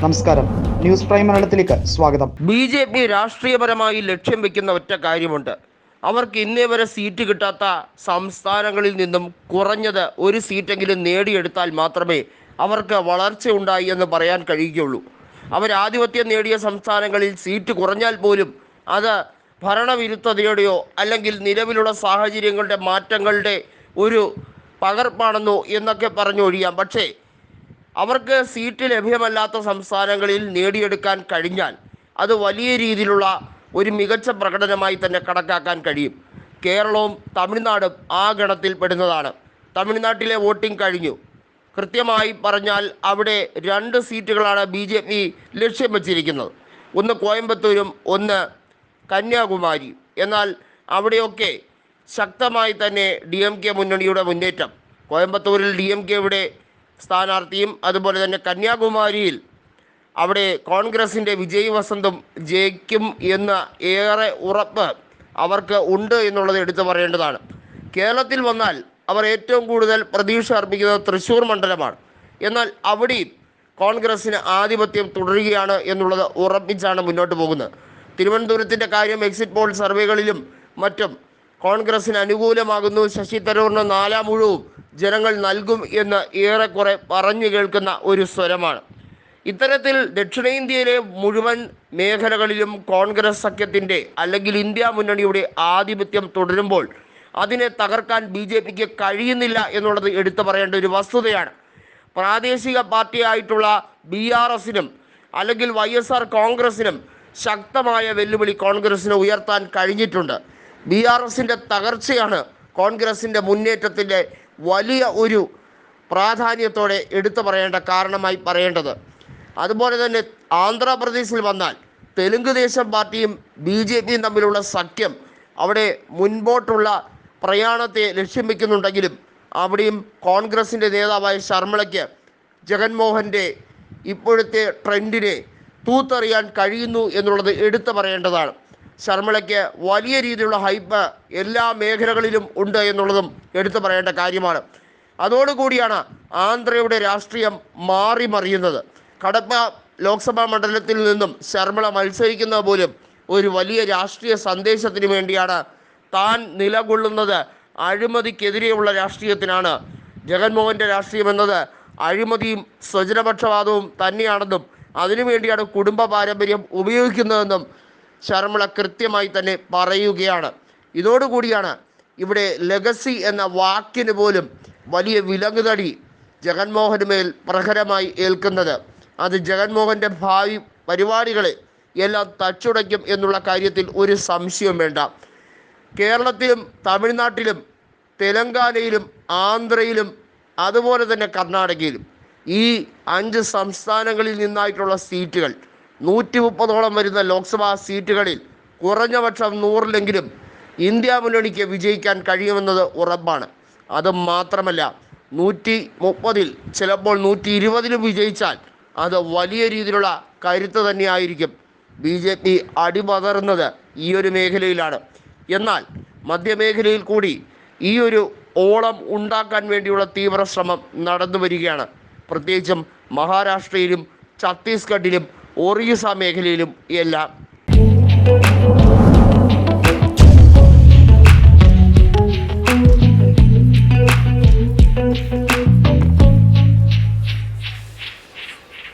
നമസ്കാരം. News prime മലയാളത്തിലേക്ക് സ്വാഗതം. ബി ജെ പി രാഷ്ട്രീയപരമായി ലക്ഷ്യം വെക്കുന്ന ഒറ്റ കാര്യമുണ്ട്. അവർക്ക് ഇന്നേ വരെ സീറ്റ് കിട്ടാത്ത സംസ്ഥാനങ്ങളിൽ നിന്നും കുറഞ്ഞത് ഒരു സീറ്റെങ്കിലും നേടിയെടുത്താൽ മാത്രമേ അവർക്ക് വളർച്ച ഉണ്ടായി എന്ന് പറയാൻ കഴിയുകയുള്ളൂ. അവരാധിപത്യം നേടിയ സംസ്ഥാനങ്ങളിൽ സീറ്റ് കുറഞ്ഞാൽ പോലും അത് ഭരണവിരുദ്ധതയുടെയോ അല്ലെങ്കിൽ നിലവിലുള്ള സാഹചര്യങ്ങളുടെ മാറ്റങ്ങളുടെ ഒരു പകർപ്പാണെന്നോ എന്നൊക്കെ പറഞ്ഞൊഴിയാം. പക്ഷേ അവർക്ക് സീറ്റ് ലഭ്യമല്ലാത്ത സംസ്ഥാനങ്ങളിൽ നേടിയെടുക്കാൻ കഴിഞ്ഞാൽ അത് വലിയ രീതിയിലുള്ള ഒരു മികച്ച പ്രകടനമായി തന്നെ കണക്കാക്കാൻ കഴിയും. കേരളവും തമിഴ്നാടും ആ ഗണത്തിൽ പെടുന്നതാണ്. തമിഴ്നാട്ടിലെ വോട്ടിംഗ് കഴിഞ്ഞു. കൃത്യമായി പറഞ്ഞാൽ അവിടെ രണ്ട് സീറ്റുകളാണ് ബി ജെ പി ലക്ഷ്യം വച്ചിരിക്കുന്നത്. ഒന്ന് കോയമ്പത്തൂരും ഒന്ന് കന്യാകുമാരി. എന്നാൽ അവിടെയൊക്കെ ശക്തമായി തന്നെ ഡി എം കെ മുന്നണിയുടെ മുന്നേറ്റം. കോയമ്പത്തൂരിൽ ഡി എം കെയുടെ സ്ഥാനാർത്ഥിയും അതുപോലെ തന്നെ കന്യാകുമാരിയിൽ അവിടെ കോൺഗ്രസിന്റെ വിജയ് വസന്തും ജയിക്കും എന്ന ഏറെ ഉറപ്പ് അവർക്ക് ഉണ്ട് എന്നുള്ളത് എടുത്തു പറയേണ്ടതാണ്. കേരളത്തിൽ വന്നാൽ അവർ ഏറ്റവും കൂടുതൽ പ്രതീക്ഷ അർപ്പിക്കുന്നത് തൃശ്ശൂർ മണ്ഡലമാണ്. എന്നാൽ അവിടെയും കോൺഗ്രസ്സിന് ആധിപത്യം തുടരുകയാണ് എന്നുള്ളത് ഉറപ്പിച്ചാണ് മുന്നോട്ട് പോകുന്നത്. തിരുവനന്തപുരത്തിന്റെ കാര്യം എക്സിറ്റ് പോൾ സർവേകളിലും മറ്റും കോൺഗ്രസ്സിന് അനുകൂലമാകുന്നു. ശശി തരൂറിന് നാലാം മുഴുവും ജനങ്ങൾ നൽകും എന്ന് ഏറെക്കുറെ പറഞ്ഞു കേൾക്കുന്ന ഒരു സ്വരമാണ്. ഇത്തരത്തിൽ ദക്ഷിണേന്ത്യയിലെ മുഴുവൻ മേഖലകളിലും കോൺഗ്രസ് സഖ്യത്തിന്റെ അല്ലെങ്കിൽ ഇന്ത്യ മുന്നണിയുടെ ആധിപത്യം തുടരുമ്പോൾ അതിനെ തകർക്കാൻ ബി ജെ പിക്ക് കഴിയുന്നില്ല എന്നുള്ളത് എടുത്തു പറയേണ്ട ഒരു വസ്തുതയാണ്. പ്രാദേശിക പാർട്ടിയായിട്ടുള്ള ബി ആർ എസിനും അല്ലെങ്കിൽ വൈ എസ് ആർ കോൺഗ്രസിനും ശക്തമായ വെല്ലുവിളി കോൺഗ്രസിന് ഉയർത്താൻ കഴിഞ്ഞിട്ടുണ്ട്. ബി ആർ എസിന്റെ തകർച്ചയാണ് കോൺഗ്രസിന്റെ മുന്നേറ്റത്തിന്റെ വലിയ ഒരു പ്രാധാന്യത്തോടെ എടുത്തു പറയേണ്ട കാരണമായി പറയേണ്ടത്. അതുപോലെ തന്നെ ആന്ധ്രാപ്രദേശിൽ വന്നാൽ തെലുങ്ക് ദേശം പാർട്ടിയും ബി ജെ പിയും തമ്മിലുള്ള സഖ്യം അവിടെ മുൻപോട്ടുള്ള പ്രയാണത്തെ ലക്ഷ്യം വയ്ക്കുന്നുണ്ടെങ്കിലും അവിടെയും കോൺഗ്രസിന്റെ നേതാവായ ശർമ്മളയ്ക്ക് ജഗൻമോഹന്റെ ഇപ്പോഴത്തെ ട്രെൻഡിനെ തൂത്തെറിയാൻ കഴിയുന്നു എന്നുള്ളത് എടുത്തു പറയേണ്ടതാണ്. ശർമ്മിളയ്ക്ക് വലിയ രീതിയിലുള്ള ഹൈപ്പ് എല്ലാ മേഖലകളിലും ഉണ്ട് എന്നുള്ളതും എടുത്തു പറയേണ്ട കാര്യമാണ്. അതോടുകൂടിയാണ് ആന്ധ്രയുടെ രാഷ്ട്രീയം മാറി മറിയുന്നത് കടപ്പ ലോക്സഭാ മണ്ഡലത്തിൽ നിന്നും ശർമ്മള മത്സരിക്കുന്നത് പോലും ഒരു വലിയ രാഷ്ട്രീയ സന്ദേശത്തിന് വേണ്ടിയാണ്. താൻ നിലകൊള്ളുന്നത് അഴിമതിക്കെതിരെയുള്ള രാഷ്ട്രീയത്തിനാണ്. ജഗൻമോഹന്റെ രാഷ്ട്രീയം എന്നത് അഴിമതിയും സ്വജനപക്ഷപാതവും തന്നെയാണെന്നും അതിനുവേണ്ടിയാണ് കുടുംബ പാരമ്പര്യം ഉപയോഗിക്കുന്നതെന്നും ശർമ്മിള കൃത്യമായി തന്നെ പറയുകയാണ്. ഇതോടുകൂടിയാണ് ഇവിടെ ലെഗസി എന്ന വാക്കിന് പോലും വലിയ വിലങ്ങുതടി ജഗൻമോഹന് മേൽ പ്രഹരമായി ഏൽക്കുന്നത്. അത് ജഗൻമോഹന്റെ ഭാവി പരിപാടികളെ എല്ലാം തച്ചുടയ്ക്കും എന്നുള്ള കാര്യത്തിൽ ഒരു സംശയവും വേണ്ട. കേരളത്തിലും തമിഴ്നാട്ടിലും തെലങ്കാനയിലും ആന്ധ്രയിലും അതുപോലെ തന്നെ കർണാടകയിലും ഈ അഞ്ച് സംസ്ഥാനങ്ങളിൽ നിന്നായിട്ടുള്ള സീറ്റുകൾ നൂറ്റി മുപ്പതോളം വരുന്ന ലോക്സഭാ സീറ്റുകളിൽ കുറഞ്ഞപക്ഷം നൂറിലെങ്കിലും ഇന്ത്യ മുന്നണിക്ക് വിജയിക്കാൻ കഴിയുമെന്നത് ഉറപ്പാണ്. അത് മാത്രമല്ല നൂറ്റി മുപ്പതിൽ ചിലപ്പോൾ നൂറ്റി ഇരുപതിലും വിജയിച്ചാൽ അത് വലിയ രീതിയിലുള്ള കരുത്ത് തന്നെയായിരിക്കും. ബി ജെ പി അടിപതറുന്നത് ഈ ഒരു മേഖലയിലാണ്. എന്നാൽ മധ്യമേഖലയിൽ കൂടി ഈ ഒരു ഓളം ഉണ്ടാക്കാൻ വേണ്ടിയുള്ള തീവ്ര ശ്രമം നടന്നു വരികയാണ് പ്രത്യേകിച്ചും മഹാരാഷ്ട്രയിലും ഛത്തീസ്ഗഡിലും ഒറീസ മേഖലയിലും എല്ലാം